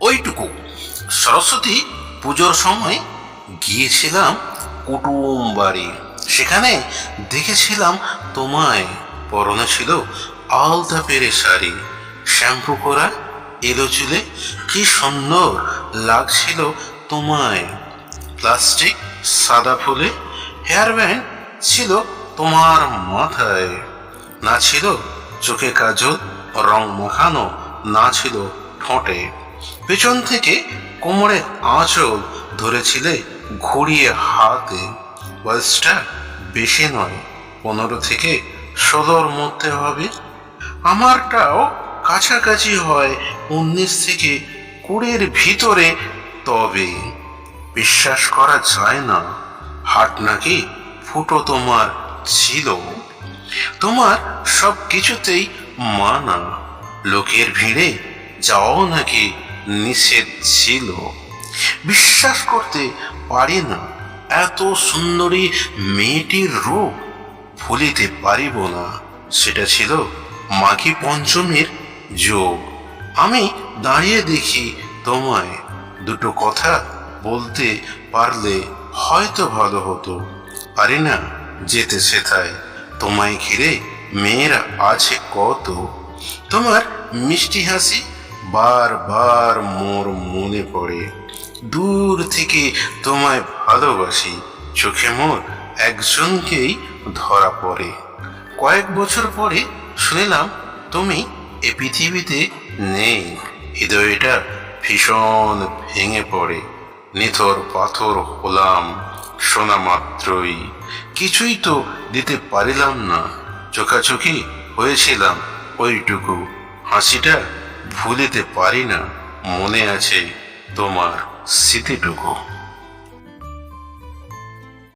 ওইটুকু। সরস্বতী পুজোর সময় গিয়েছিলাম কুটুম বাড়ি সেখানে দেখেছিলাম তোমায়। পরনে ছিল আলতা পেরে শাড়ি। শ্যাম্পু করা, এলো চুলে কি সুন্দর লাগছিল তোমায়। প্লাস্টিক, সাদা ফুলে, হেয়ার ব্যান্ড ছিল তোমার মাথায়। না ছিল চোখে কাজল, রং মাখানো, না ছিল ঠোঁটে। পেছন থেকে কোমরে আঁচল ধরেছিলে ঘুরিয়ে হাতে। বয়সটা বেশি নয়, পনেরো থেকে ষোলোর মধ্যে হবে। আমারটাও কাছাকাছি হয় উনিশ থেকে কুড়ির ভিতরে। তবে বিশ্বাস করা যায় না হাট নাকি ফুটো তোমার ছিল। তোমার সব কিছুতেই মানা, লোকের ভিড়ে যাও নাকি নিষেধ ছিল। বিশ্বাস করতে পারি না এত সুন্দরী মেয়েটির রূপ। ভুলিতে পারিব না। সেটা ছিল মাঘী পঞ্চমীর যোগ। আমি দাঁড়িয়ে দেখি তোমায়। দুটো কথা বলতে পারলে হয়তো ভালো হতো। পারি না, যেতে সেথায়। তোমায় ঘিরে মেয়েরা আছে কত? তোমার মিষ্টি হাসি বারবার মোর মনে পড়ে, দূর থেকে তোমায় ভালোবাসি। চোখে মোর একজনকেই ধরা পড়ে। কয়েক বছর পরে শুনলাম তুমি এ পৃথিবীতে নেই। হৃদয়টা ভীষণ ভেঙে পড়ে। নিথর পাথর হলাম শোনা মাত্রই। কিছুই তো দিতে পারিলাম না। চোখাচোখি হয়েছিলাম ওইটুকু। হাসিটা ভুলিতে পারি না মনে আছে তোমার স্মৃতিটুকু।